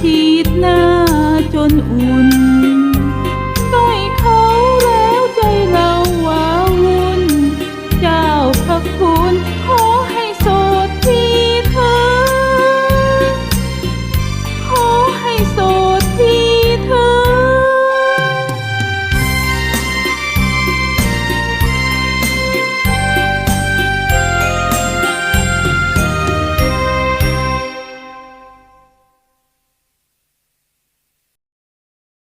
ฉีดหน้าจนอุ่น